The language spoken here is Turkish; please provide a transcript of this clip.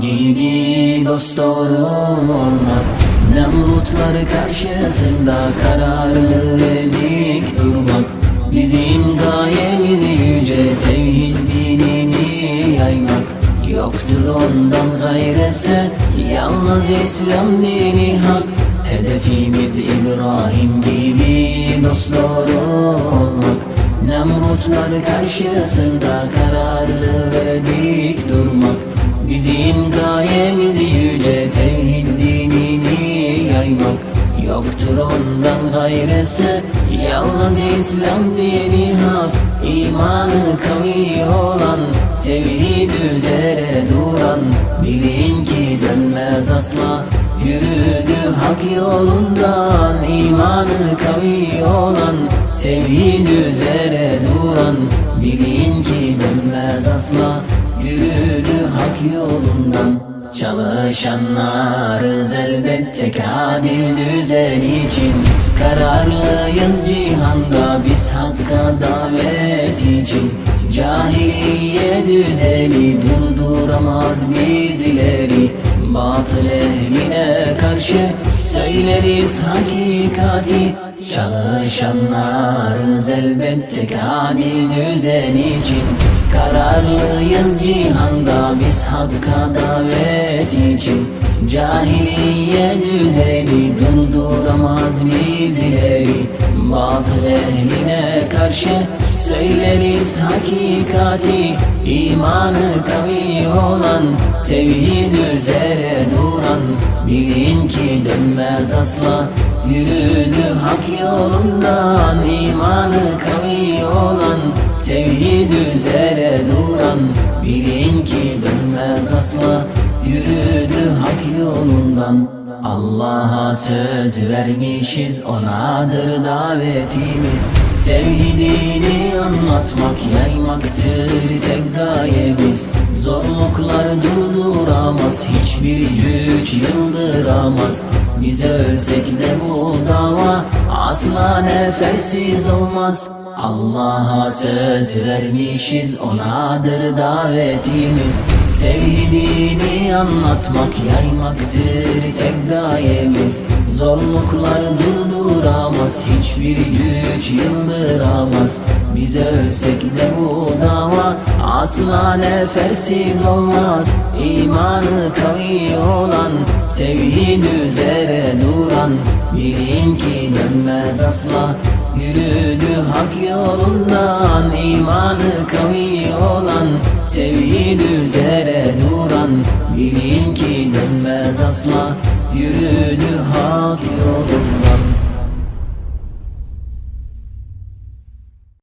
gibi dost olmak. Nemrutlar karşısında kararlı ve dik durmak. Bizim gayemiz yüce tevhid dinini yaymak. Yoktur ondan gayrısı Yalnız İslam dini hak. Hedefimiz İbrahim gibi dost doğru olmak Nemrutlar karşısında kararlı ve dik durmak. Bizim gayemiz yüce tevhid dinini yaymak. Yoktur ondan gayrısı Yalnız İslam dini hak. İmanı kavi olan Tevhid üzere duran. Bilin ki dönmez asla Yürüdü hak yolundan. İmanı kavi olan Tevhid üzere duran Bilin ki dönmez asla. Yürüdü hak yolundan Çalışanlarız elbette adil düzen için. Kararlıyız cihanda biz hakka davet için. Cahiliye düzeni durduramaz bizleri Batıl ehline karşı söyleriz hakikati. Çalışanlarız elbette adil düzen için Kararlıyız cihanda biz hakka davet için. Cahiliye düzeni durduramaz bizleri Batıl ehline karşı söyleriz hakikati. İmanı kavi olan tevhid üzere duran. Bilin ki dönmez asla Yürüdü hak yolundan. İmanı kavi olan Tevhid üzere duran Bilin ki dönmez asla. Yürüdü hak yolundan. Allah'a söz vermişiz onadır davetimiz. Tevhidini anlatmak yaymaktır tek gayemiz. Zorluklar durduramaz hiçbir güç yıldıramaz. Biz ölsek de bu dava asla nefessiz olmaz Allah'a söz vermişiz onadır davetimiz. Tevhidini anlatmak yaymaktır tek gayemiz. Zorluklar durduramaz hiçbir güç yıldıramaz. Biz ölsek de bu dava asla nefersiz olmaz. İmanı kavi olan tevhid üzere duran ki dönmez asla Yürüdü hak yolundan imanı kavi olan Tevhid üzere duran Bilin ki dönmez asla Yürüdü hak